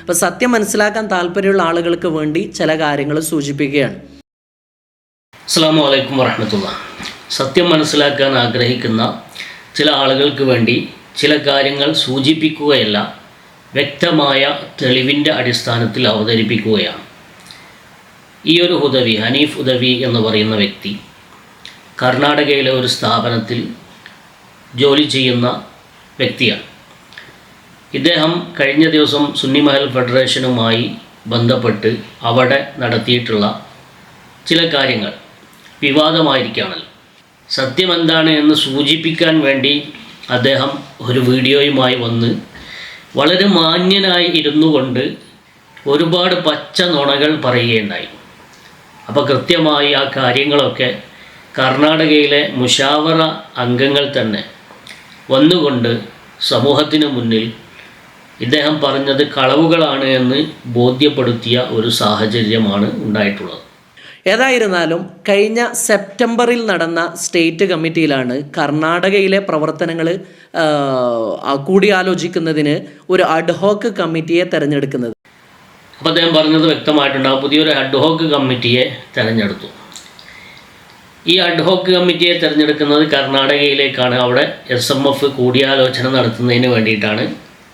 അപ്പോൾ സത്യം മനസ്സിലാക്കാൻ താല്പര്യമുള്ള ആളുകൾക്ക് വേണ്ടി ചില കാര്യങ്ങൾ സൂചിപ്പിക്കുകയാണ്. അസ്സാം വലൈക്കും വറഹമത്തുള്ള സത്യം മനസ്സിലാക്കാൻ ആഗ്രഹിക്കുന്ന ചില ആളുകൾക്ക് വേണ്ടി ചില കാര്യങ്ങൾ സൂചിപ്പിക്കുകയല്ല വ്യക്തമായ തെളിവിന്റെ അടിസ്ഥാനത്തിൽ അവതരിപ്പിക്കുകയാണ്. ഈ ഒരു ഹുദവി ഹനീഫ് ഉദവി എന്ന് പറയുന്ന വ്യക്തി കർണാടകയിലെ ഒരു സ്ഥാപനത്തിൽ ജോലി ചെയ്യുന്ന വ്യക്തിയാണ്. ഇദ്ദേഹം കഴിഞ്ഞ ദിവസം സുന്നി മഹൽ ഫെഡറേഷനുമായി ബന്ധപ്പെട്ട് അവിടെ നടത്തിയിട്ടുള്ള ചില കാര്യങ്ങൾ വിവാദമായിരിക്കുകയാണല്ലോ. സത്യം എന്താണ് എന്ന് സൂചിപ്പിക്കാൻ വേണ്ടി അദ്ദേഹം ഒരു വീഡിയോയുമായി വന്ന് വളരെ മാന്യനായി ഇരുന്നു കൊണ്ട് ഒരുപാട് പച്ച നുണകൾ പറയുകയുണ്ടായി. അപ്പോൾ കൃത്യമായി ആ കാര്യങ്ങളൊക്കെ കർണാടകയിലെ മുഷാവറ അംഗങ്ങൾ തന്നെ വന്നുകൊണ്ട് സമൂഹത്തിന് മുന്നിൽ ഇദ്ദേഹം പറഞ്ഞത് കളവുകളാണ് എന്ന് ബോധ്യപ്പെടുത്തിയ ഒരു സാഹചര്യമാണ് ഉണ്ടായിട്ടുള്ളത്. ഏതായിരുന്നാലും കഴിഞ്ഞ സെപ്റ്റംബറിൽ നടന്ന സ്റ്റേറ്റ് കമ്മിറ്റിയിലാണ് കർണാടകയിലെ പ്രവർത്തനങ്ങൾ കൂടിയാലോചിക്കുന്നതിന് ഒരു അഡ്ഹോക്ക് കമ്മിറ്റിയെ തിരഞ്ഞെടുക്കുന്നത്. അപ്പോൾ അദ്ദേഹം പറഞ്ഞത് വ്യക്തമായിട്ടുണ്ടാകും പുതിയൊരു അഡ്ഹോക്ക് കമ്മിറ്റിയെ തിരഞ്ഞെടുത്തു. ഈ അഡ്ഹോക്ക് കമ്മിറ്റിയെ തിരഞ്ഞെടുക്കുന്നത് കർണാടകയിലേക്കാണ്. അവിടെ എസ് എം എഫ് കൂടിയാലോചന നടത്തുന്നതിന് വേണ്ടിയിട്ടാണ്.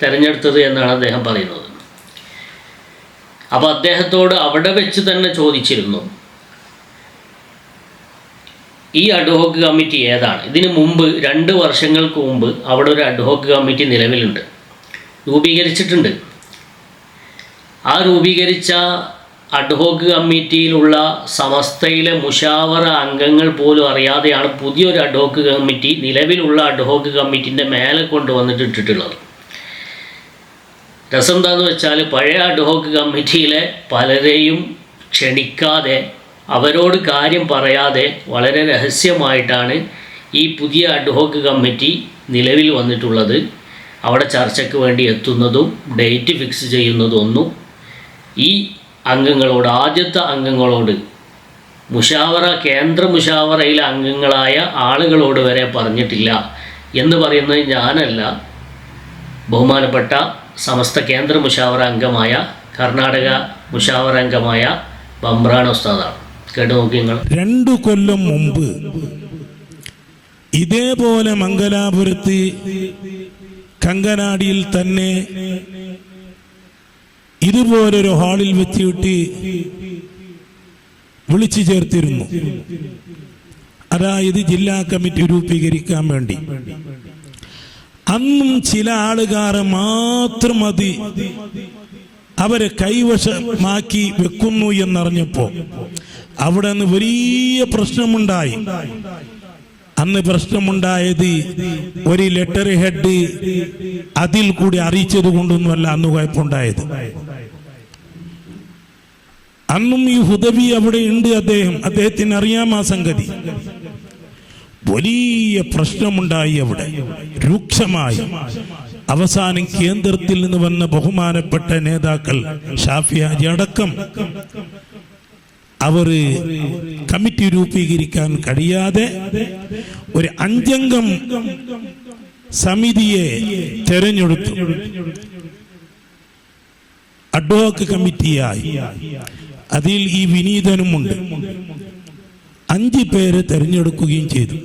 തിരഞ്ഞെടുത്തത് എന്നാണ് അദ്ദേഹം പറയുന്നത്. അപ്പോൾ അദ്ദേഹത്തോട് അവിടെ വെച്ച് തന്നെ ചോദിച്ചിരുന്നു ഈ അഡ്ഹോക്ക് കമ്മിറ്റി ഏതാണ്? ഇതിനു മുമ്പ് രണ്ട് വർഷങ്ങൾക്ക് മുമ്പ് അവിടെ ഒരു അഡ്ഹോക്ക് കമ്മിറ്റി നിലവിലുണ്ട്. രൂപീകരിച്ചിട്ടുണ്ട്. ആ രൂപീകരിച്ച അഡ്ഹോക്ക് കമ്മിറ്റിയിലുള്ള സമസ്തയിലെ മുഷാവറ അംഗങ്ങൾ പോലും അറിയാതെയാണ് പുതിയൊരു അഡ്ഹോക്ക് കമ്മിറ്റി നിലവിലുള്ള അഡ്ഹോക്ക് കമ്മിറ്റിന്റെ മേലെ കൊണ്ടുവന്നിട്ട് ഇട്ടിട്ടുള്ളത്. രസം എന്താന്ന് വെച്ചാൽ പഴയ അഡ്ഹോക്ക് കമ്മിറ്റിയിലെ പലരെയും ക്ഷണിക്കാതെ അവരോട് കാര്യം പറയാതെ വളരെ രഹസ്യമായിട്ടാണ് ഈ പുതിയ അഡ്ഹോക്ക് കമ്മിറ്റി നിലവിൽ വന്നിട്ടുള്ളത്. അവിടെ ചർച്ചയ്ക്ക് വേണ്ടി എത്തുന്നതും ഡേറ്റ് ഫിക്സ് ചെയ്യുന്നതും ഒന്നും ഈ അംഗങ്ങളോട് ആദ്യത്തെ അംഗങ്ങളോട് മുഷാവറ കേന്ദ്ര മുഷാവറയിലെ അംഗങ്ങളായ ആളുകളോട് വരെ പറഞ്ഞിട്ടില്ല എന്ന് പറയുന്നത് ഞാനല്ല. ബഹുമാനപ്പെട്ട സമസ്ത കേന്ദ്ര മുഷാവറ അംഗമായ കർണാടക മുഷാവറ അംഗമായ ബംബ്രാണ ഉസ്താദാണ്. കേട്ടു നോക്കി നിങ്ങൾ. രണ്ടു കൊല്ലം മുമ്പ് ഇതേപോലെ മംഗലാപുരത്ത് കങ്കനാടിയിൽ തന്നെ ഇതുപോലൊരു ഹാളിൽ വെച്ചിട്ട് വിളിച്ചു ചേർത്തിരുന്നു. അതായത് ജില്ലാ കമ്മിറ്റി രൂപീകരിക്കാൻ വേണ്ടി. അന്നും ചില ആളുകാർ മാത്രം മതി. അവരെ കൈവശമാക്കി വെക്കുന്നു എന്നറിഞ്ഞപ്പോ അവിടെ നിന്ന് വലിയ പ്രശ്നമുണ്ടായി. അന്ന് പ്രശ്നമുണ്ടായത് ഒരു ലെറ്റർ ഹെഡ് അതിൽ കൂടി അറിയിച്ചത് കൊണ്ടൊന്നുമല്ല അന്ന് കുഴപ്പമുണ്ടായത്. അന്നും ഈ ഹുദവി അവിടെ ഉണ്ട് അദ്ദേഹം. അദ്ദേഹത്തിന് അറിയാം ആ സംഗതി. വലിയ പ്രശ്നമുണ്ടായി അവിടെ. രൂക്ഷമായി. അവസാനം കേന്ദ്രത്തിൽ നിന്ന് വന്ന ബഹുമാനപ്പെട്ട നേതാക്കൾ ഷാഫിയാജി അടക്കം. അവർ കമ്മിറ്റി രൂപീകരിക്കാൻ കഴിയാതെ ഒരു അഞ്ചംഗം സമിതിയെ തെരഞ്ഞെടുത്തു. അഡ്വോക്ക് കമ്മിറ്റിയായി. അതിൽ ഈ വിനീതനുമുണ്ട്. അഞ്ച് പേരെ തെരഞ്ഞെടുക്കുകയും ചെയ്തു.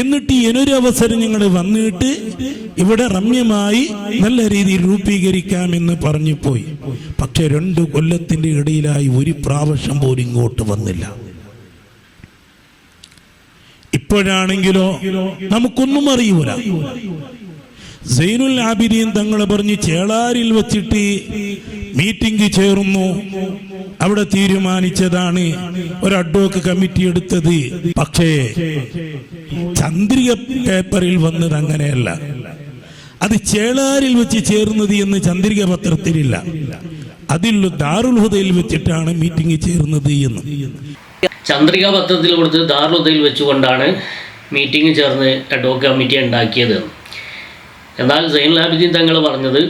എന്നിട്ട് ഇനൊരു അവസരം ഞങ്ങൾ വന്നിട്ട് ഇവിടെ രമ്യമായി നല്ല രീതിയിൽ രൂപീകരിക്കാമെന്ന് പറഞ്ഞു പോയി. പക്ഷെ രണ്ട് കൊല്ലത്തിന്റെ ഇടയിലായി ഒരു പ്രാവശ്യം പോലും ഇങ്ങോട്ട് വന്നില്ല. ഇപ്പോഴാണെങ്കിലോ നമുക്കൊന്നും അറിയൂല. സൈനുൽ ആബിദീൻ തങ്ങൾ പറഞ്ഞ് ചേളാരിൽ വച്ചിട്ട് മീറ്റിംഗ് ചേർന്നു. അവിടെ തീരുമാനിച്ചതാണ് ഒരു അഡ്വോക്ക് കമ്മിറ്റി എടുത്തത്. പക്ഷേ ചന്ദ്രിക പേപ്പറിൽ വന്നത് അങ്ങനെയല്ല. അത് ചേളാരിൽ വെച്ച് ചേർന്നത് എന്ന് ചന്ദ്രിക പത്രത്തിലില്ല. അതിൽ ദാറുൽ ഹുദയിൽ വെച്ചിട്ടാണ് മീറ്റിംഗ് ചേർന്നത് എന്ന്. ചന്ദ്രിക പത്രത്തിൽ കൊടുത്ത് ദാറുദയിൽ വെച്ചുകൊണ്ടാണ് മീറ്റിംഗ് ചേർന്ന് അഡ്വോക്ക് കമ്മിറ്റി ഉണ്ടാക്കിയത്. എന്നാൽ സൈനുൽ ലാബിജി തങ്ങൾ പറഞ്ഞത്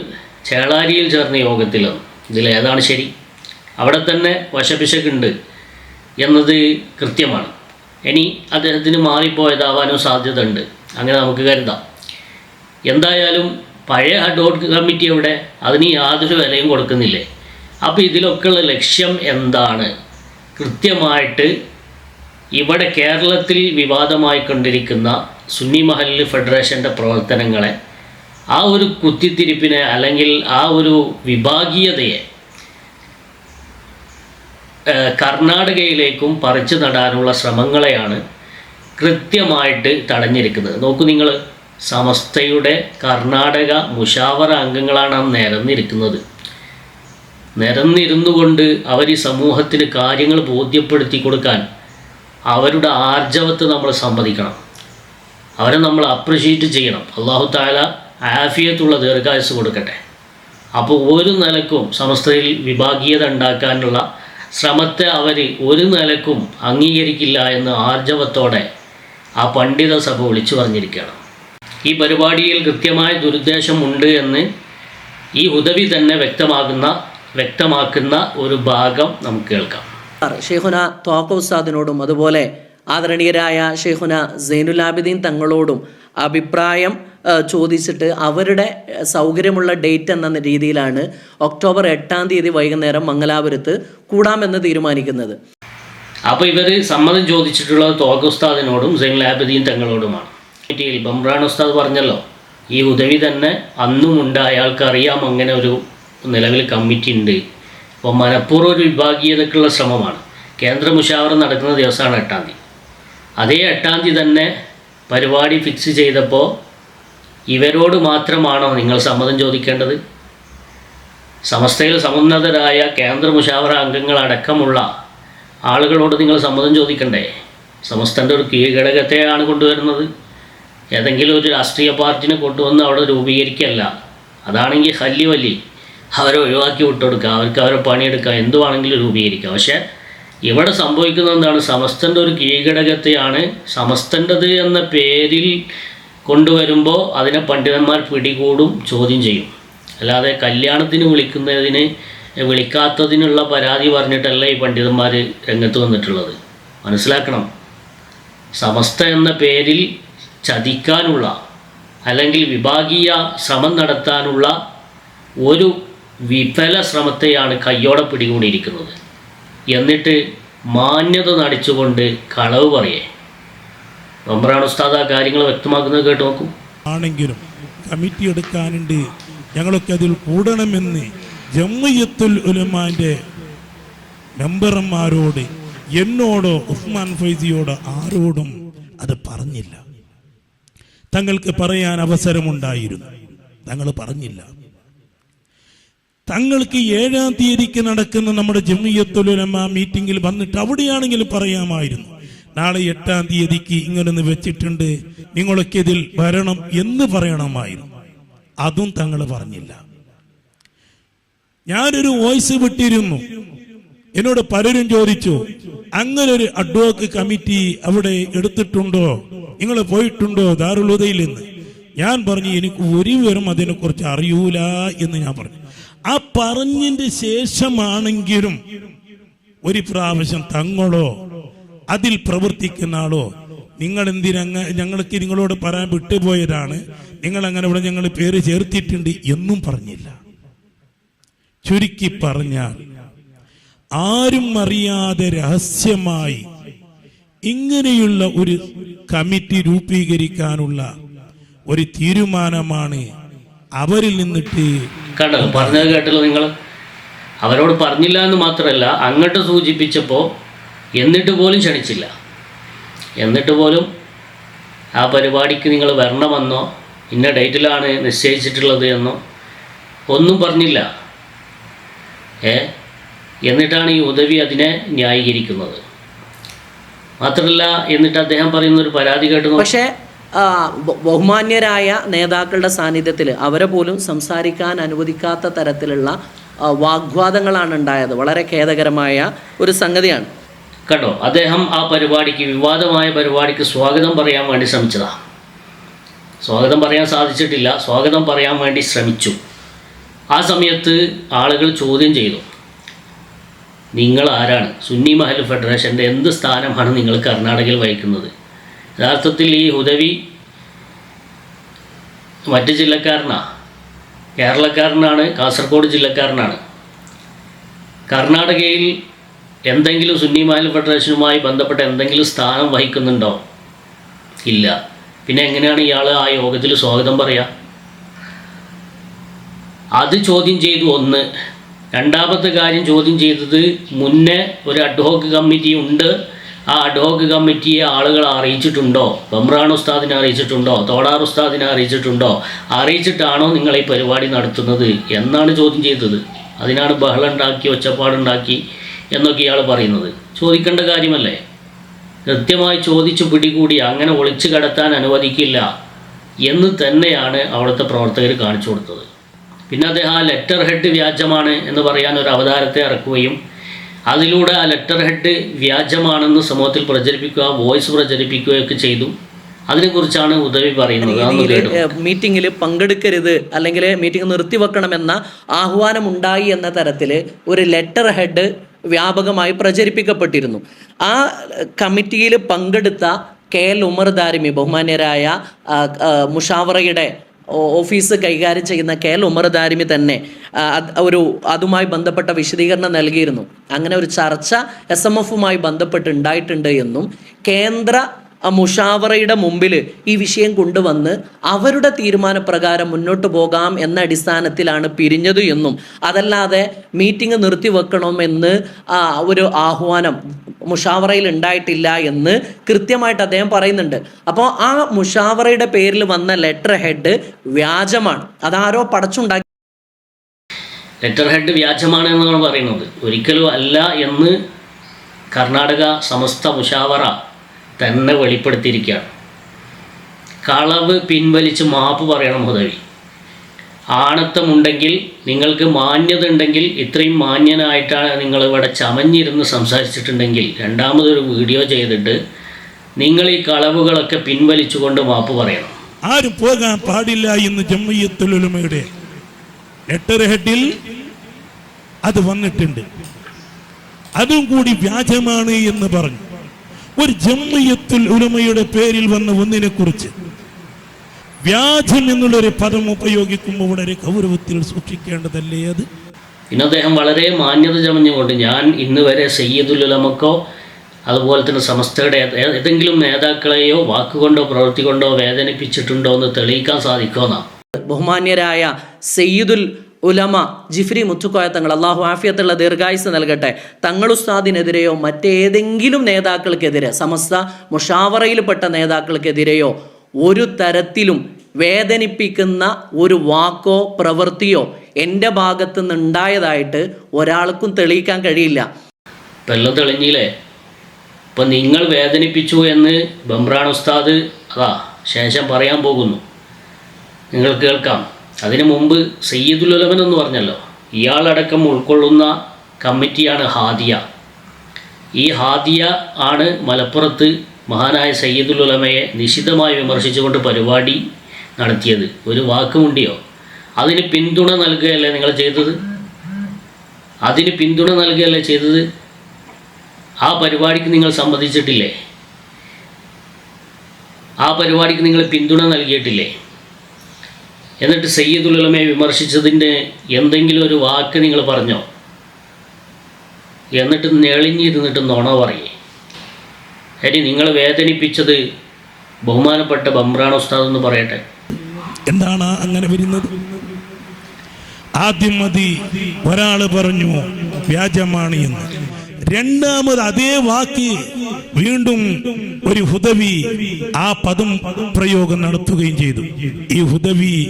ചേളാരിയിൽ ചേർന്ന യോഗത്തിലാണ് ഇതിലേതാണ് ശരി? അവിടെ തന്നെ വശപിശക്കുണ്ട് എന്നത് കൃത്യമാണ്. ഇനി അദ്ദേഹത്തിന് മാറിപ്പോയതാവാനും സാധ്യത ഉണ്ട് അങ്ങനെ നമുക്ക് കരുതാം. എന്തായാലും പഴയ ഹഡോട്ട് കമ്മിറ്റി എവിടെ? അതിന് യാതൊരു വിലയും കൊടുക്കുന്നില്ലേ? അപ്പോൾ ഇതിലൊക്കെയുള്ള ലക്ഷ്യം എന്താണ്? കൃത്യമായിട്ട് ഇവിടെ കേരളത്തിൽ വിവാദമായിക്കൊണ്ടിരിക്കുന്ന സുന്നി മഹല്ല് ഫെഡറേഷന്റെ പ്രവർത്തനങ്ങളെ ആ ഒരു കുത്തിത്തിരിപ്പിനെ അല്ലെങ്കിൽ ആ ഒരു വിഭാഗീയതയെ കർണാടകയിലേക്കും പറിച്ചു നടാനുള്ള ശ്രമങ്ങളെയാണ് കൃത്യമായിട്ട് തടഞ്ഞിരിക്കുന്നത്. നോക്കൂ നിങ്ങൾ സമസ്തയുടെ കർണാടക മുഷാവറ അംഗങ്ങളാണ് ആ നിരന്നിരിക്കുന്നത്. നിരന്നിരുന്നു കൊണ്ട് അവർ ഈ സമൂഹത്തിന് കാര്യങ്ങൾ ബോധ്യപ്പെടുത്തി കൊടുക്കാൻ അവരുടെ ആർജവത്ത് നമ്മൾ സമ്മതിക്കണം. അവരെ നമ്മൾ അപ്രിഷ്യേറ്റ് ചെയ്യണം. അള്ളാഹു താല ആഫിയത്തുള്ള ദീർഘായുസ് കൊടുക്കട്ടെ. അപ്പോൾ ഒരു നിലക്കും സമസ്തയിൽ വിഭാഗീയത ഉണ്ടാക്കാനുള്ള ശ്രമത്തെ അവർ ഒരു നിലക്കും അംഗീകരിക്കില്ല എന്ന് ആർജവത്തോടെ ആ പണ്ഡിത സഭ വിളിച്ചു പറഞ്ഞിരിക്കുകയാണ്. ഈ പരിപാടിയിൽ കൃത്യമായ ദുരുദ്ദേശമുണ്ട് എന്ന് ഈ ഉദവി തന്നെ വ്യക്തമാകുന്ന വ്യക്തമാക്കുന്ന ഒരു ഭാഗം നമുക്ക് കേൾക്കാം. ഷെയ്ഖുന തോക്ക അതുപോലെ ആദരണീയരായ ഷെയ്ഖുന സൈനുലാബിദീൻ തങ്ങളോടും അഭിപ്രായം ചോദിച്ചിട്ട് അവരുടെ സൗകര്യമുള്ള ഡേറ്റ് എന്ന രീതിയിലാണ് ഒക്ടോബർ എട്ടാം തീയതി വൈകുന്നേരം മംഗലാപുരത്ത് കൂടാമെന്ന് തീരുമാനിക്കുന്നത്. അപ്പോൾ ഇവർ സമ്മതം ചോദിച്ചിട്ടുള്ളത് തോക ഉസ്താദിനോടും സൈൻ ലാബദീൻ തങ്ങളോടുമാണ്. കമ്മിറ്റിയിൽ ബംറാൻ ഉസ്താദ് പറഞ്ഞല്ലോ ഈ ഉദവി തന്നെ അന്നും ഉണ്ട് അയാൾക്ക് അറിയാം അങ്ങനെ ഒരു നിലവിൽ കമ്മിറ്റി ഉണ്ട്. അപ്പോൾ മനഃപൂർവം ഒരു വിഭാഗീയതക്കുള്ള ശ്രമമാണ്. കേന്ദ്ര മുഷാവറ നടക്കുന്ന ദിവസമാണ് എട്ടാം തീയതി. അതേ എട്ടാം തീയതി തന്നെ പരിപാടി ഫിക്സ് ചെയ്തപ്പോൾ ഇവരോട് മാത്രമാണോ നിങ്ങൾ സമ്മതം ചോദിക്കേണ്ടത്? സമസ്തയിൽ സമുന്നതരായ കേന്ദ്ര മുഷാവറ അംഗങ്ങളടക്കമുള്ള ആളുകളോട് നിങ്ങൾ സമ്മതം ചോദിക്കണ്ടേ? സമസ്തന്റെ ഒരു കീഴ്ഘടകത്തെയാണ് കൊണ്ടുവരുന്നത്. ഏതെങ്കിലും ഒരു രാഷ്ട്രീയ പാർട്ടിനെ കൊണ്ടുവന്ന് അവിടെ രൂപീകരിക്കല്ല അതാണെങ്കിൽ ഹല്ലി വല്ലി അവരെ ഒഴിവാക്കി വിട്ടുകൊടുക്കുക അവർക്ക് അവരെ പണിയെടുക്കുക എന്തുവാണെങ്കിലും രൂപീകരിക്കുക. പക്ഷേ ഇവിടെ സംഭവിക്കുന്നത് എന്താണ്? സമസ്തന്റെ ഒരു കീഴ്ഘടകത്തെയാണ് സമസ്തന്റെത് എന്ന പേരിൽ കൊണ്ടുവരുമ്പോൾ അതിനെ പണ്ഡിതന്മാർ പിടികൂടും ചോദ്യം ചെയ്യും. അല്ലാതെ കല്യാണത്തിന് വിളിക്കുന്നതിന് വിളിക്കാത്തതിനുള്ള പരാതി പറഞ്ഞിട്ടല്ല ഈ പണ്ഡിതന്മാർ രംഗത്ത് വന്നിട്ടുള്ളത്. മനസ്സിലാക്കണം. സമസ്ത എന്ന പേരിൽ ചതിക്കാനുള്ള അല്ലെങ്കിൽ വിഭാഗീയ ശ്രമം നടത്താനുള്ള ഒരു വിഫല ശ്രമത്തെയാണ് കയ്യോടെ പിടികൂടിയിരിക്കുന്നത്. എന്നിട്ട് മാന്യത നടിച്ചുകൊണ്ട് കളവ് പറയേ. ഒമ്പറാണ് ഉസ്താദ് ആ കാര്യങ്ങൾ വ്യക്തമാക്കുന്നത് കേട്ട് നോക്കും. ആണെങ്കിലും കമ്മിറ്റി എടുക്കാനുണ്ട്. ഞങ്ങളൊക്കെ അതിൽ കൂടണമെന്ന് ജമ്മയത്തുൽ ഉലമാന്റെ മെമ്പർമാരോട് എന്നോടോ ഉസ്മാൻ ഫൈസിയോടോ ആരോടും അത് പറഞ്ഞില്ല. തങ്ങൾക്ക് പറയാൻ അവസരമുണ്ടായിരുന്നു. തങ്ങൾ പറഞ്ഞില്ല. തങ്ങൾക്ക് ഏഴാം തീയതിക്ക് നടക്കുന്ന നമ്മുടെ ജമിയത്തുലമ മീറ്റിംഗിൽ വന്നിട്ട് അവിടെയാണെങ്കിലും പറയാമായിരുന്നു. നാളെ എട്ടാം തീയതിക്ക് ഇങ്ങനൊന്ന് വെച്ചിട്ടുണ്ട്. നിങ്ങളൊക്കെ ഇതിൽ വരണം എന്ന് പറയണമായിരുന്നു. അതും തങ്ങൾ പറഞ്ഞില്ല. ഞാനൊരു വോയിസ് വിട്ടിരുന്നു. എന്നോട് പലരും ചോദിച്ചു അങ്ങനെ ഒരു അഡ്വോക്ക് കമ്മിറ്റി അവിടെ എടുത്തിട്ടുണ്ടോ? നിങ്ങൾ പോയിട്ടുണ്ടോ ദാറുലുദയിൽ നിന്ന് ഞാൻ പറഞ്ഞു എനിക്ക് ഒരു വിവരം അതിനെക്കുറിച്ച് അറിയൂല എന്ന് ഞാൻ പറഞ്ഞു. ആ പറഞ്ഞതിന്റെ ശേഷമാണെങ്കിലും ഒരു പ്രാവശ്യം തങ്ങളോ അതിൽ പ്രവർത്തിക്കുന്ന ആളോ നിങ്ങൾ എന്തിനങ്ങ ഞങ്ങൾക്ക് നിങ്ങളോട് പറയാൻ വിട്ടുപോയതാണ്. നിങ്ങൾ അങ്ങനെ ഇവിടെ ഞങ്ങൾ പേര് ചേർത്തിട്ടുണ്ട് എന്നും പറഞ്ഞില്ല. ചുരുക്കി പറഞ്ഞാൽ ആരും അറിയാതെ രഹസ്യമായി ഇങ്ങനെയുള്ള ഒരു കമ്മിറ്റി രൂപീകരിക്കാനുള്ള ഒരു തീരുമാനമാണ് അവരിൽ നിന്നിട്ട് കണ്ടോ? പറഞ്ഞത് കേട്ടല്ലോ നിങ്ങൾ. അവരോട് പറഞ്ഞില്ല എന്ന് മാത്രമല്ല അങ്ങോട്ട് സൂചിപ്പിച്ചപ്പോൾ എന്നിട്ട് പോലും ക്ഷണിച്ചില്ല. എന്നിട്ട് പോലും ആ പരിപാടിക്ക് നിങ്ങൾ വരണമെന്നോ ഇന്ന ഡേറ്റിലാണ് നിശ്ചയിച്ചിട്ടുള്ളത് എന്നോ ഒന്നും പറഞ്ഞില്ല. ഏ? എന്നിട്ടാണ് ഈ ഉദവി അതിനെ ന്യായീകരിക്കുന്നത്. മാത്രമല്ല എന്നിട്ട് അദ്ദേഹം പറയുന്ന ഒരു പരാതി കേട്ടു പക്ഷേ ബഹുമാന്യരായ നേതാക്കളുടെ സാന്നിധ്യത്തിൽ അവരെ പോലും സംസാരിക്കാൻ അനുവദിക്കാത്ത തരത്തിലുള്ള വാഗ്വാദങ്ങളാണ് ഉണ്ടായത്. വളരെ ഖേദകരമായ ഒരു സംഗതിയാണ്. കണ്ടോ? അദ്ദേഹം ആ പരിപാടിക്ക് വിവാദമായ പരിപാടിക്ക് സ്വാഗതം പറയാൻ വേണ്ടി ശ്രമിച്ചതാണ് സ്വാഗതം പറയാൻ സാധിച്ചിട്ടില്ല. സ്വാഗതം പറയാൻ വേണ്ടി ശ്രമിച്ചു. ആ സമയത്ത് ആളുകൾ ചോദ്യം ചെയ്തു. നിങ്ങൾ ആരാണ്? സുന്നി മഹൽ ഫെഡറേഷന്റെ എന്ത് സ്ഥാനമാണ് നിങ്ങൾ കർണാടകയിൽ വഹിക്കുന്നത്? യഥാർത്ഥത്തിൽ ഈ ഹുദവി മറ്റ് ജില്ലക്കാരനാ? കേരളക്കാരനാണ് കാസർഗോഡ് ജില്ലക്കാരനാണ്. കർണാടകയിൽ എന്തെങ്കിലും സുന്നി മഹൽ ഫെഡറേഷനുമായി ബന്ധപ്പെട്ട എന്തെങ്കിലും സ്ഥാനം വഹിക്കുന്നുണ്ടോ? ഇല്ല. പിന്നെ എങ്ങനെയാണ് ഇയാൾ ആ യോഗത്തിൽ സ്വാഗതം പറയുക അത് ചോദ്യം ചെയ്തു ഒന്ന്. രണ്ടാമത്തെ കാര്യം ചോദ്യം ചെയ്തത് മുന്നേ ഒരു അഡ്ഹോക്ക് കമ്മിറ്റി ഉണ്ട്. ആ അഡ്ഹോക്ക് കമ്മിറ്റിയെ ആളുകൾ അറിയിച്ചിട്ടുണ്ടോ? ബംറാൻ ഉസ്താദിനെ അറിയിച്ചിട്ടുണ്ടോ? തോടാർ ഉസ്താദിനെ അറിയിച്ചിട്ടുണ്ടോ? അറിയിച്ചിട്ടാണോ നിങ്ങൾ ഈ പരിപാടി നടത്തുന്നത്? എന്നാണ് ചോദ്യം ചെയ്തത്. അതിനാണ് ബഹളം ഉണ്ടാക്കി ഒച്ചപ്പാടുണ്ടാക്കി എന്നൊക്കെ ഇയാൾ പറയുന്നത്. ചോദിക്കേണ്ട കാര്യമല്ലേ? കൃത്യമായി ചോദിച്ചു പിടികൂടി അങ്ങനെ ഒളിച്ചു കടത്താൻ അനുവദിക്കില്ല എന്ന് തന്നെയാണ് അവിടുത്തെ പ്രവർത്തകർ കാണിച്ചു കൊടുത്തത്. പിന്നെ അദ്ദേഹം ആ ലെറ്റർ ഹെഡ് വ്യാജമാണ് എന്ന് പറയാൻ ഒരു അവതാരത്തെ ഇറക്കുകയും അതിലൂടെ ആ ലെറ്റർ ഹെഡ് വ്യാജമാണെന്ന് സമൂഹത്തിൽ പ്രചരിപ്പിക്കുക വോയിസ് പ്രചരിപ്പിക്കുകയൊക്കെ ചെയ്തു. അതിനെക്കുറിച്ചാണ് ഉദവി പറയുന്നത്. മീറ്റിംഗിൽ പങ്കെടുക്കരുത് അല്ലെങ്കിൽ മീറ്റിംഗ് നിർത്തിവെക്കണമെന്ന ആഹ്വാനം ഉണ്ടായി എന്ന തരത്തിൽ ഒരു ലെറ്റർ ഹെഡ് വ്യാപകമായി പ്രചരിപ്പിക്കപ്പെട്ടിരുന്നു. ആ കമ്മിറ്റിയിൽ പങ്കെടുത്ത കെ എൽ ഉമർ ദാരിമി ബഹുമാന്യരായ മുഷാവറയുടെ ഓഫീസ് കൈകാര്യം ചെയ്യുന്ന കെ എൽ ഉമർ ദാരിമി തന്നെ ഒരു അതുമായി ബന്ധപ്പെട്ട വിശദീകരണം നൽകിയിരുന്നു. അങ്ങനെ ഒരു ചർച്ച എസ് എം എഫുമായി ബന്ധപ്പെട്ട് ഉണ്ടായിട്ടുണ്ട് എന്നും കേന്ദ്ര മുഷാവറയുടെ മുമ്പിൽ ഈ വിഷയം കൊണ്ടുവന്ന് അവരുടെ തീരുമാനപ്രകാരം മുന്നോട്ട് പോകാം എന്ന അടിസ്ഥാനത്തിലാണ് പിരിഞ്ഞത് എന്നും അതല്ലാതെ മീറ്റിംഗ് നിർത്തിവെക്കണമെന്ന് ഒരു ആഹ്വാനം മുഷാവറയിൽ ഉണ്ടായിട്ടില്ല എന്ന് കൃത്യമായിട്ട് അദ്ദേഹം പറയുന്നുണ്ട്. അപ്പോൾ ആ മുഷാവറയുടെ പേരിൽ വന്ന ലെറ്റർ ഹെഡ് വ്യാജമാണ്. അതാരോ പടച്ചുണ്ടാക്കി ലെറ്റർ ഹെഡ് വ്യാജമാണ് എന്നാണ് പറയുന്നത്. ഒരിക്കലും അല്ല എന്ന് കർണാടക സമസ്ത മുഷാവറ തന്നെ വെളിപ്പെടുത്തിയിരിക്കുകയാണ്. കളവ് പിൻവലിച്ച് മാപ്പ് പറയണം ഉദവി ആണത്തമുണ്ടെങ്കിൽ നിങ്ങൾക്ക് മാന്യത ഉണ്ടെങ്കിൽ ഇത്രയും മാന്യനായിട്ടാണ് നിങ്ങൾ ഇവിടെ ചമഞ്ഞിരുന്ന് സംസാരിച്ചിട്ടുണ്ടെങ്കിൽ രണ്ടാമതൊരു വീഡിയോ ചെയ്തിട്ട് നിങ്ങൾ ഈ കളവുകളൊക്കെ പിൻവലിച്ചുകൊണ്ട് മാപ്പ് പറയണം. ആരും പോകാൻ പാടില്ല എന്ന് ജമ്മയ്യത്തുലുമയുടെ ലെറ്റർ ഹെഡിൽ അത് വന്നിട്ടുണ്ട്. അതും കൂടി വ്യാജമാണ് എന്ന് പറഞ്ഞു. ഒരു ജമ്മിയത്തുൽ ഉലമയുടെ പേരിൽ വന്ന ഒന്നിനെ കുറിച്ച് വ്യാജം എന്നുള്ളൊരു പദം ഉപയോഗിക്കുമ്പോൾ വളരെ ഗൗരവത്തിൽ സൂക്ഷിക്കേണ്ടതല്ലേ അത്? ഇന്ന് അദ്ദേഹം വളരെ മാന്യത ചമഞ്ഞുകൊണ്ട് ഞാൻ ഇന്ന് വരെ സയ്യിദുലുലമക്കോ അതുപോലെ തന്നെ സമസ്തയുടെ ഏതെങ്കിലും നേതാക്കളെയോ വാക്കുകൊണ്ടോ പ്രവൃത്തി കൊണ്ടോ വേദനിപ്പിച്ചിട്ടുണ്ടോ എന്ന് തെളിയിക്കാൻ സാധിക്കുമെന്നാണ്. ബഹുമാന്യരായ സയ്യിദുൽ ഉലമ ജിഫ്രി മുത്തുക്കോയ തങ്ങൾ അള്ളാഹു ആഫിയത്തുള്ള ദീർഘായുസ് നൽകട്ടെ. തങ്ങൾ ഉസ്താദിനെതിരെയോ മറ്റേതെങ്കിലും നേതാക്കൾക്കെതിരെ സമസ്ത മുഷാവറയിൽപ്പെട്ട നേതാക്കൾക്കെതിരെയോ ഒരു തരത്തിലും വേദനിപ്പിക്കുന്ന ഒരു വാക്കോ പ്രവൃത്തിയോ എന്റെ ഭാഗത്തു നിന്ന് ഉണ്ടായതായിട്ട് ഒരാൾക്കും തെളിയിക്കാൻ കഴിയില്ല. തെല്ല തെളിഞ്ഞില്ലേ? ഇപ്പം നിങ്ങൾ വേദനിപ്പിച്ചു എന്ന് ബംറാൻ ഉസ്താദ് അതാ ശേഷം പറയാൻ പോകുന്നു. നിങ്ങൾ കേൾക്കാം. അതിനു മുമ്പ് സയ്യിദുൽ ഉലമൻ എന്ന് പറഞ്ഞല്ലോ ഇയാളടക്കം ഉൾക്കൊള്ളുന്ന കമ്മിറ്റിയാണ് ഹാദിയ. ഈ ഹാദിയ ആണ് മലപ്പുറത്ത് മഹാനായ സയ്യിദുൽ ഉലമയെ നിശിതമായി വിമർശിച്ചുകൊണ്ട് പരിപാടി നടത്തിയത്. ഒരു വാക്കുമുണ്ടിയോ? അതിന് പിന്തുണ നൽകുകയല്ലേ നിങ്ങൾ ചെയ്തത്? അതിന് പിന്തുണ നൽകുകയല്ലേ ചെയ്തത്? ആ പരിപാടിക്ക് നിങ്ങൾ സമ്മതിച്ചിട്ടില്ലേ? ആ പരിപാടിക്ക് നിങ്ങൾ പിന്തുണ നൽകിയിട്ടില്ലേ? എന്നിട്ട് സയ്യിദുൽ ഉലമയെ വിമർശിച്ചതിന്റെ എന്തെങ്കിലും ഒരു വാക്ക് നിങ്ങൾ പറഞ്ഞോ? എന്നിട്ട് നെളിഞ്ഞിരുന്നിട്ട് നുണ പറയേ. ഇനി നിങ്ങൾ വേദനിപ്പിച്ചത് ബഹുമാനപ്പെട്ട ബംറാൻ ഉസ്താദ് എന്ന് പറയട്ടെ. എന്താണ് അങ്ങനെ വരുന്നത്? ആദ്യം മതി ഒരാൾ പറഞ്ഞു വ്യാജമാണ് എന്ന്. രണ്ടാമത് അതേ വാക്ക് വീണ്ടും ഒരു ഹുദവി ആ പദം പ്രയോഗം നടത്തുകയും ചെയ്തു. ഈ ഹുദവി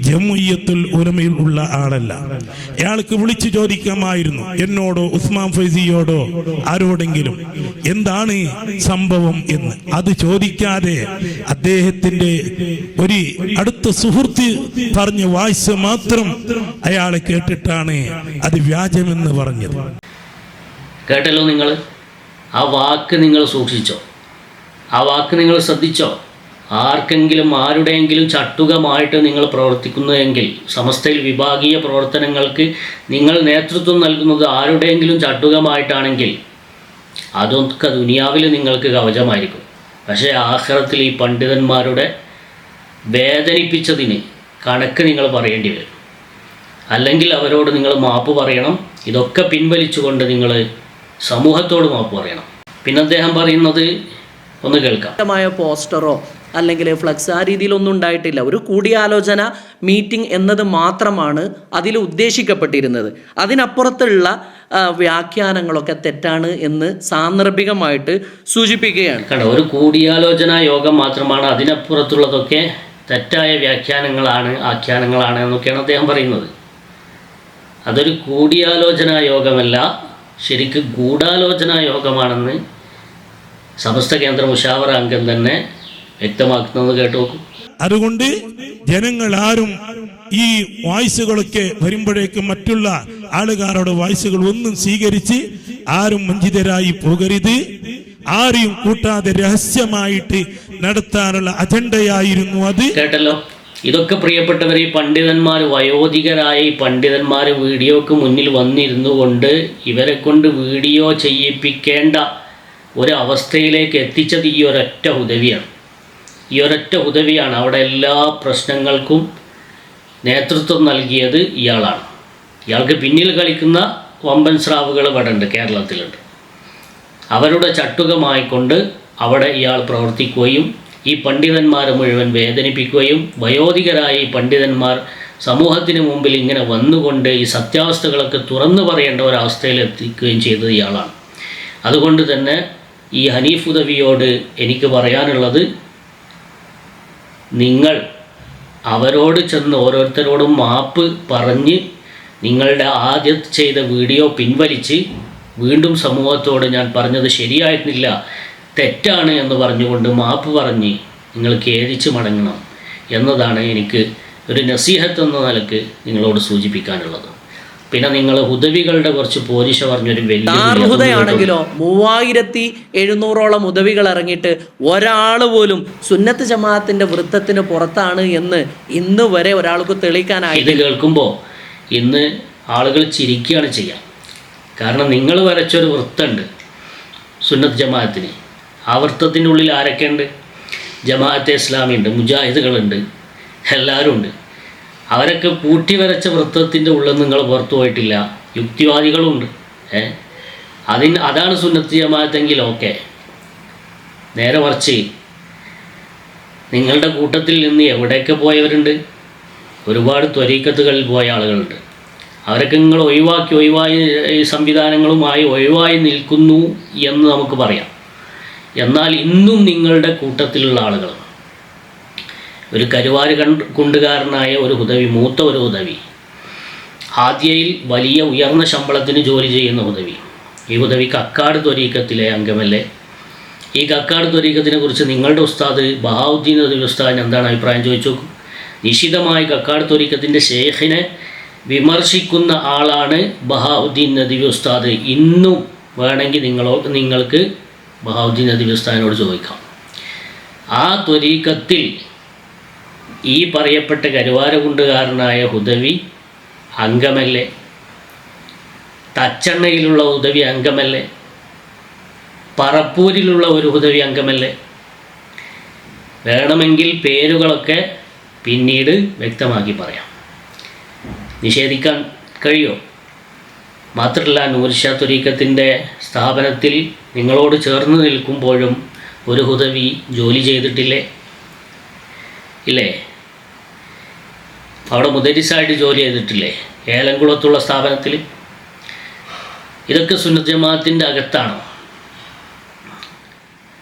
ജമുയ്യത്തുൽ ഉലമയിൽ ഉള്ള ആളല്ല. അയാൾക്ക് വിളിച്ചു ചോദിക്കാമായിരുന്നു. എന്നോടോ ഉസ്മാൻ ഫൈസിയോടോ ആരോടെങ്കിലും എന്താണ് സംഭവം എന്ന്. അത് ചോദിക്കാതെ അദ്ദേഹത്തിന്റെ ഒരു അടുത്ത സുഹൃത്ത് പറഞ്ഞ വായിച്ച മാത്രം അയാളെ കേട്ടിട്ടാണ് അത് വ്യാജമെന്ന് പറഞ്ഞത്. കേട്ടല്ലോ നിങ്ങൾ? ആ വാക്ക് നിങ്ങൾ സൂക്ഷിച്ചോ. ആ വാക്ക് നിങ്ങൾ ശ്രദ്ധിച്ചോ. ആർക്കെങ്കിലും ആരുടെയെങ്കിലും ചട്ടുകമായിട്ട് നിങ്ങൾ പ്രവർത്തിക്കുന്നതെങ്കിൽ സമസ്തയിൽ വിഭാഗീയ പ്രവർത്തനങ്ങൾക്ക് നിങ്ങൾ നേതൃത്വം നൽകുന്നത് ആരുടെയെങ്കിലും ചട്ടുകമായിട്ടാണെങ്കിൽ അതൊക്കെ ദുനിയാവിൽ നിങ്ങൾക്ക് കവചമായിരിക്കും. പക്ഷേ ആഖിറത്തിൽ ഈ പണ്ഡിതന്മാരുടെ വേദനിപ്പിച്ചതിന് കണക്ക് നിങ്ങൾ പറയേണ്ടി വരും. അല്ലെങ്കിൽ അവരോട് നിങ്ങൾ മാപ്പ് പറയണം. ഇതൊക്കെ പിൻവലിച്ചുകൊണ്ട് നിങ്ങൾ സമൂഹത്തോട് മാപ്പ് പറയണം. പിന്നെ അദ്ദേഹം പറയുന്നത് ഒന്ന് കേൾക്കാം. പോസ്റ്ററോ അല്ലെങ്കിൽ ഫ്ലക്സ് ആ രീതിയിലൊന്നും ഉണ്ടായിട്ടില്ല. ഒരു കൂടിയാലോചന മീറ്റിംഗ് എന്നത് മാത്രമാണ് അതിൽ ഉദ്ദേശിക്കപ്പെട്ടിരുന്നത്. അതിനപ്പുറത്തുള്ള വ്യാഖ്യാനങ്ങളൊക്കെ തെറ്റാണ് എന്ന് സാന്ദർഭികമായിട്ട് സൂചിപ്പിക്കുകയാണ്. കണ്ടോ ഒരു കൂടിയാലോചന യോഗം മാത്രമാണ് അതിനപ്പുറത്തുള്ളതൊക്കെ തെറ്റായ വ്യാഖ്യാനങ്ങളാണ് ആഖ്യാനങ്ങളാണ് എന്നൊക്കെയാണ് അദ്ദേഹം പറയുന്നത്. അതൊരു കൂടിയാലോചന യോഗമല്ല ശരിക്ക് ഗൂഢാലോചനാ യോഗമാണെന്ന് സമസ്ത കേന്ദ്ര മുഷാവറ അംഗം തന്നെ വ്യക്തമാക്കുന്നത് കേട്ടു നോക്കൂ. അതുകൊണ്ട് ജനങ്ങൾ ആരും ഈ വായ്സുകളൊക്കെ വരുമ്പോഴേക്കും മറ്റുള്ള ആളുകാരുടെ വായ്സുകൾ ഒന്നും സ്വീകരിച്ച് ആരും വഞ്ചിതരായി പോകരുത്. ആരെയും കൂട്ടാതെ രഹസ്യമായിട്ട് നടത്താനുള്ള അജണ്ടയായിരുന്നു അത്. കേട്ടല്ലോ. ഇതൊക്കെ പ്രിയപ്പെട്ടവർ ഈ പണ്ഡിതന്മാർ വയോധികരായ ഈ പണ്ഡിതന്മാർ വീഡിയോക്ക് മുന്നിൽ വന്നിരുന്നു കൊണ്ട് ഇവരെ കൊണ്ട് വീഡിയോ ചെയ്യിപ്പിക്കേണ്ട ഒരവസ്ഥയിലേക്ക് എത്തിച്ചത് ഈ ഒരൊറ്റ ഉദവിയാണ്. ഈ ഒരൊറ്റ ഉദവിയാണ് അവിടെ എല്ലാ പ്രശ്നങ്ങൾക്കും നേതൃത്വം നൽകിയത് ഇയാളാണ്. ഇയാൾക്ക് പിന്നിൽ കളിക്കുന്ന വമ്പൻ സ്രാവുകൾ ഇവിടെ ഉണ്ട് കേരളത്തിലുണ്ട്. അവരുടെ ചട്ടുകമായിക്കൊണ്ട് അവിടെ ഇയാൾ പ്രവർത്തിക്കുകയും ഈ പണ്ഡിതന്മാരെ മുഴുവൻ വേദനിപ്പിക്കുകയും വയോധികരായ ഈ പണ്ഡിതന്മാർ സമൂഹത്തിന് മുമ്പിൽ ഇങ്ങനെ വന്നുകൊണ്ട് ഈ സത്യാവസ്ഥകളൊക്കെ തുറന്നു പറയേണ്ട ഒരവസ്ഥയിൽ എത്തിക്കുകയും ചെയ്തത് ഇയാളാണ്. അതുകൊണ്ട് തന്നെ ഈ ഹനീഫ് ഉദവിയോട് എനിക്ക് പറയാനുള്ളത് നിങ്ങൾ അവരോട് ചെന്ന് ഓരോരുത്തരോടും മാപ്പ് പറഞ്ഞ് നിങ്ങളുടെ ആദ്യം ചെയ്ത വീഡിയോ പിൻവലിച്ച് വീണ്ടും സമൂഹത്തോട് ഞാൻ പറഞ്ഞത് ശരിയായിരുന്നില്ല തെറ്റാണ് എന്ന് പറഞ്ഞുകൊണ്ട് മാപ്പ് പറഞ്ഞ് നിങ്ങൾ ഖേദിച്ച് മടങ്ങണം എന്നതാണ് എനിക്ക് ഒരു നസീഹത്ത് എന്ന നിലയ്ക്ക് നിങ്ങളോട് സൂചിപ്പിക്കാനുള്ളത്. പിന്നെ നിങ്ങൾ ഉദവികളുടെ കുറച്ച് പോരിശ പറഞ്ഞൊരു വലിയ ദാർഹുദയാണെങ്കിലോ മൂവായിരത്തി എഴുന്നൂറോളം ഉദവികൾ ഇറങ്ങിയിട്ട് ഒരാൾ പോലും സുന്നത്ത് ജമാഅത്തിന്റെ വൃത്തത്തിന് പുറത്താണ് എന്ന് ഇന്ന് വരെ ഒരാൾക്ക് തെളിയിക്കാനായി ഇത് കേൾക്കുമ്പോൾ ഇന്ന് ആളുകൾ ചിരിക്കുകയാണ് ചെയ്യുക കാരണം നിങ്ങൾ വരച്ചൊരു വൃത്തമുണ്ട് സുന്നത്ത് ജമാഅത്തിന്. ആ വൃത്തത്തിന്റെ ഉള്ളിൽ ആരൊക്കെയുണ്ട് ജമാഅത്തെ ഇസ്ലാമി ഉണ്ട് മുജാഹിദുകളുണ്ട് എല്ലാവരും ഉണ്ട് അവരൊക്കെ പൂട്ടി വരച്ച വൃത്തത്തിന്റെ ഉള്ളിൽ നിങ്ങൾ പുറത്തു പോയിട്ടില്ല. യുക്തിവാദികളുണ്ട് ഏ? അതിന് അതാണ് സുന്നത്ത് ജമാഅത്തെങ്കിൽ ഓക്കെ. നേരെ മറിച്ച് നിങ്ങളുടെ കൂട്ടത്തിൽ നിന്ന് എവിടെയൊക്കെ പോയവരുണ്ട്? ഒരുപാട് ത്വരീക്കത്തുകളിൽ പോയ ആളുകളുണ്ട്. അവരൊക്കെ നിങ്ങൾ ഒഴിവാക്കി ഒഴിവായി സംവിധാനങ്ങളുമായി ഒഴിവായി നിൽക്കുന്നു എന്ന് നമുക്ക് പറയാം. എന്നാൽ ഇന്നും നിങ്ങളുടെ കൂട്ടത്തിലുള്ള ആളുകൾ. ഒരു കരുവാര് കണ്ട് കുണ്ടുകാരനായ ഒരു ഉദവി മൂത്ത ഒരു ഉദവി ആദ്യയിൽ വലിയ ഉയർന്ന ശമ്പളത്തിന് ജോലി ചെയ്യുന്ന ഉദവി ഈ ഉദവി കക്കാട് ത്വരീക്കത്തിലെ അംഗമല്ലേ? ഈ കക്കാട് ത്വരീക്കത്തിനെ കുറിച്ച് നിങ്ങളുടെ ഉസ്താദ് ബഹാവുദ്ദീൻ ഉദവി ഉസ്താദിന് എന്താണ് അഭിപ്രായം ചോദിച്ചു നിശിതമായി കക്കാട് ത്വരീക്കത്തിന്റെ ഷേഖിനെ വിമർശിക്കുന്ന ആളാണ് ബഹാവുദ്ദീൻ നദീബി ഉസ്താദ്. ഇന്നും വേണമെങ്കിൽ നിങ്ങളോ നിങ്ങൾക്ക് ബഹാവുദ്ദീൻ നദീബി ഉസ്താദിനോട് ചോദിക്കാം. ആ ത്വരീക്കത്തിൽ ഈ പറയപ്പെട്ട കരുവാരകുണ്ടുകാരനായ ഹുദവി അംഗമല്ലേ? തച്ചെണ്ണയിലുള്ള ഉദവി അംഗമല്ലേ? പറപ്പൂരിലുള്ള ഒരു ഉദവി അംഗമല്ലേ? വേണമെങ്കിൽ പേരുകളൊക്കെ പിന്നീട് വ്യക്തമാക്കി പറയാം. നിഷേധിക്കാൻ കഴിയോ? മാത്രമല്ല നൂർഷാ തുരീക്കത്തിന്റെ സ്ഥാപനത്തിൽ നിങ്ങളോട് ചേർന്ന് നിൽക്കുമ്പോഴും ഒരു ഹുദവി ജോലി ചെയ്തിട്ടില്ലേ? ഇല്ലേ? അവിടെ മുദരിസായിട്ട് ജോലി ചെയ്തിട്ടില്ലേ? ഏലംകുളത്തുള്ള സ്ഥാപനത്തിൽ? ഇതൊക്കെ സുന്നത്ത് ജമാഅത്തിന്റെ അകത്താണ്.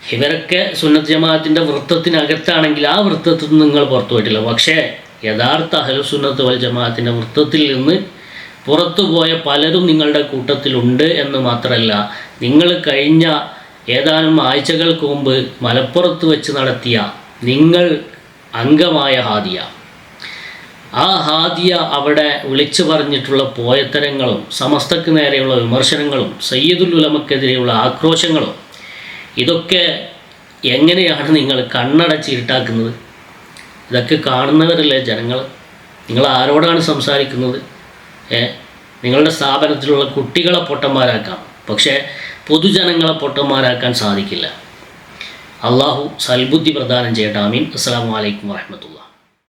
ഇവരൊക്കെ സുന്നത്ത് ജമാഅത്തിന്റെ വൃത്തത്തിനകത്താണെങ്കിൽ ആ വൃത്തത്തിൽ നിന്ന് നിങ്ങൾ പുറത്തു പോയിട്ടില്ല പക്ഷേ യഥാർത്ഥ അഹലുസുന്നത്ത് വൽ ജമാഅത്തിന്റെ വൃത്തത്തിൽ നിന്ന് പുറത്തു പോയ പലരും നിങ്ങളുടെ കൂട്ടത്തിലുണ്ട് എന്ന് മാത്രമല്ല നിങ്ങൾ കഴിഞ്ഞ ഏതാനും ആഴ്ചകൾക്ക് മുമ്പ് മലപ്പുറത്ത് വെച്ച് നടത്തിയ നിങ്ങൾ അംഗമായ ഹാദിയ. ആ ഹാദിയ അവിടെ വിളിച്ചു പറഞ്ഞിട്ടുള്ള പോയത്തരങ്ങളും സമസ്തക്ക് നേരെയുള്ള വിമർശനങ്ങളും സയ്യിദുൽ ഉലമക്കെതിരെയുള്ള ആക്രോശങ്ങളും ഇതൊക്കെ എങ്ങനെയാണ് നിങ്ങൾ കണ്ണടച്ചിരുട്ടാക്കുന്നത് ഇതൊക്കെ കാണുന്നവരല്ലേ ജനങ്ങൾ നിങ്ങൾ ആരോടാണ് സംസാരിക്കുന്നത്? നിങ്ങളുടെ സ്ഥാപനത്തിലുള്ള കുട്ടികളെ പൊട്ടന്മാരാക്കാം. പക്ഷേ പൊതുജനങ്ങളെ പൊട്ടന്മാരാക്കാൻ സാധിക്കില്ല. അള്ളാഹു സൽബുദ്ധി പ്രദാനം ചെയ്യട്ടെ. ആമീൻ. അസ്സാം വലൈക്കും വാഹമത്തുള്ള